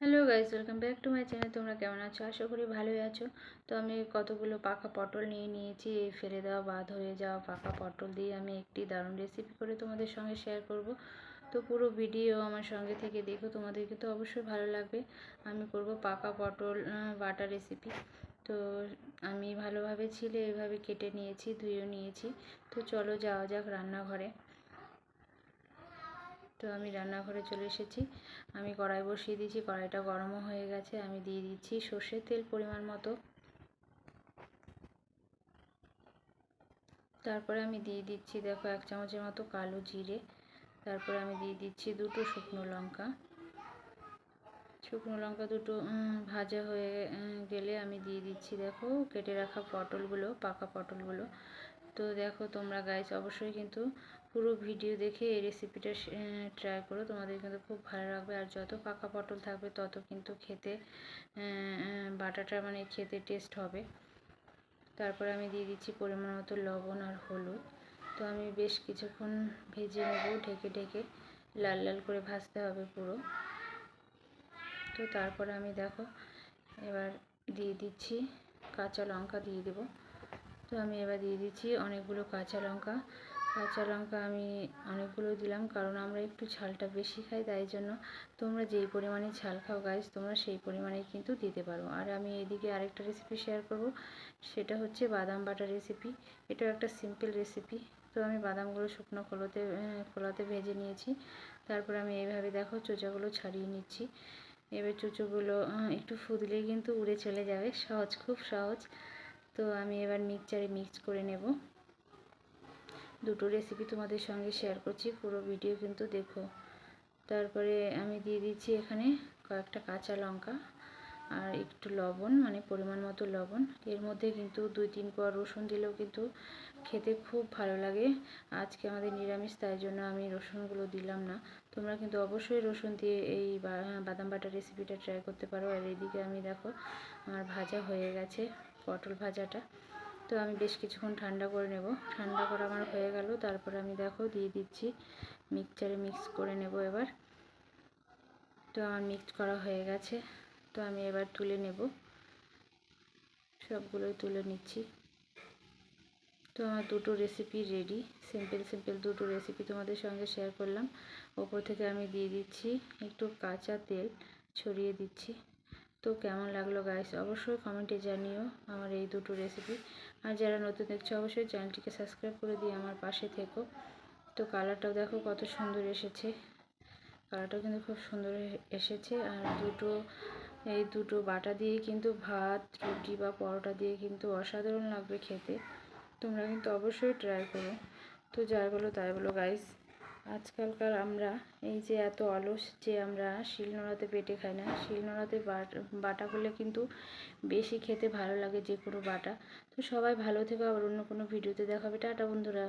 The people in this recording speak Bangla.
Hello guys welcome back to my channel তোমরা কেমন আছো? আশা করি ভালোই আছো। তো আমি কতগুলো পাকা পটল নিয়ে নিয়েছি। এই ফেলে দেওয়া বাদ হয়ে যাওয়া পাকা পটল দিয়ে আমি একটি দারুণ রেসিপি করে তোমাদের সঙ্গে শেয়ার করব। তো পুরো ভিডিও আমার সঙ্গে থেকে দেখো, তোমাদেরকে তো অবশ্যই ভালো লাগবে। আমি করব পাকা পটল বাটা রেসিপি তো আমি ভালোভাবে ছিলে এভাবে কেটে নিয়েছি, ধুয়েও নিয়েছি। তো চলো যাওয়া যাক রান্নাঘরে। তো আমি রান্নাঘরে চলে এসেছি। আমি কড়াই বসিয়ে দিয়েছি, কড়াইটা গরমও হয়ে গেছে, আমি দিয়ে দিচ্ছি সর্ষের তেল পরিমাণ মতো। তারপরে আমি দিয়ে দিচ্ছি, দেখো, এক চামচের মতো কালো জিরে। তারপরে আমি দিয়ে দিচ্ছি দুটো শুকনো লঙ্কা। শুকনো লঙ্কা দুটো ভাজা হয়ে গেলে আমি দিয়ে দিচ্ছি, দেখো, কেটে রাখা পটলগুলো, পাকা পটলগুলো। তো দেখো তোমরা গাইস অবশ্যই কিন্তু পুরো ভিডিও দেখে এই রেসিপিটা ট্রাই করো। তোমাদের কিন্তু খুব ভালো লাগবে। আর যত পাকা পটল থাকবে, তত কিন্তু খেতে বাটাটা মানে খেতে টেস্ট হবে। তারপরে আমি দিয়ে দিচ্ছি পরিমাণ মতো লবণ আর হলুদ। তো আমি বেশ কিছুক্ষণ ভেজে নেব, ঢেকে ঢেকে। লাল লাল করে ভাজতে হবে পুরো। তো তারপরে আমি দেখো, এবার দিয়ে দিচ্ছি কাঁচা লঙ্কা দিয়ে দেবো। তো আমি এবার দিয়ে দিচ্ছি অনেকগুলো কাঁচা লঙ্কা। কাঁচা লঙ্কা আমি অনেকগুলো দিলাম কারণ আমরা একটু ঝালটা বেশি খাই, তাই জন্য তোমরা যেই পরিমাণে ঝাল খাও গাইজ তোমরা সেই পরিমাণে কিন্তু দিতে পারো। আর আমি এদিকে আরেকটা রেসিপি শেয়ার করব, সেটা হচ্ছে বাদাম বাটা রেসিপি এটাও একটা সিম্পল রেসিপি তো আমি বাদামগুলো শুকনো খোলোতে, খোলাতে ভেজে নিয়েছি। তারপর আমি এইভাবে দেখো চোচাগুলো ছাড়িয়ে নিচ্ছি। এবার চুচোগুলো একটু ফুদলে কিন্তু উড়ে চলে যাবে। সহজ, খুব সহজ। তো আমি এবার মিক্সচারে মিক্স করে নেব। দুটো রেসিপি তোমাদের সঙ্গে শেয়ার করছি, পুরো ভিডিও কিন্তু দেখো। তারপরে আমি দিয়ে দিচ্ছি এখানে কয়েকটা কাঁচা লঙ্কা। আর একটু লবণ মানে পরিমাণ মতো লবণ। এর মধ্যে কিন্তু দুই তিন কোয়া রসুন দিলেও কিন্তু খেতে খুব ভালো লাগে। আজকে আমাদের নিরামিষ, তাই জন্য আমি রসুনগুলো দিলাম না। তোমরা কিন্তু অবশ্যই রসুন দিয়ে এই বাদাম বাটার রেসিপিটা ট্রাই করতে পারো। আর এদিকে আমি দেখো, আমার ভাজা হয়ে গেছে পটল ভাজাটা। তো আমি বেশ কিছুক্ষণ ঠান্ডা করে নেব। ঠান্ডা করা আমার হয়ে গেল। তারপর আমি দেখো, দিয়ে দিচ্ছি মিক্সচারে মিক্স করে নেব এবার। তো আমার মিক্স করা হয়ে গেছে। তো আমি এবার তুলে নেব। সবগুলোই তুলে নিচ্ছি। তো আমার দুটো রেসিপি রেডি সিম্পল সিম্পল দুটো রেসিপি তোমাদের সঙ্গে শেয়ার করলাম। ওপর থেকে আমি দিয়ে দিচ্ছি একটু কাঁচা তেল, ছড়িয়ে দিচ্ছি। তো কেমন লাগল গাইস অবশ্যই কমেন্টে জানিও আমার এই দুটো রেসিপি আর যারা নতুন দেখছ, অবশ্যই চ্যানেলটিকে সাবস্ক্রাইব করে দিয়ে আমার পাশে থেকো। তো কালারটাও দেখো কত সুন্দর এসেছে। কালারটাও কিন্তু খুব সুন্দর এসেছে। আর দুটো এই দুটো বাটা দিয়ে কিন্তু ভাত, রুটি বা পরোটা দিয়ে কিন্তু অসাধারণ লাগবে খেতে। তোমরা কিন্তু অবশ্যই ট্রাই করো। তো যাই বলো, তাই বলো গাইস আজকালকার আমরা, এই যে এত অলস যে আমরা শিলনোড়াতে পেটে খাই না, শিলনোড়াতে বাটা করলে কিন্তু বেশি খেতে ভালো লাগে যে কোনো বাটা। তো সবাই ভালো থেকো, আবার অন্য কোনো ভিডিওতে দেখাবে। টাটা, বন্ধুরা।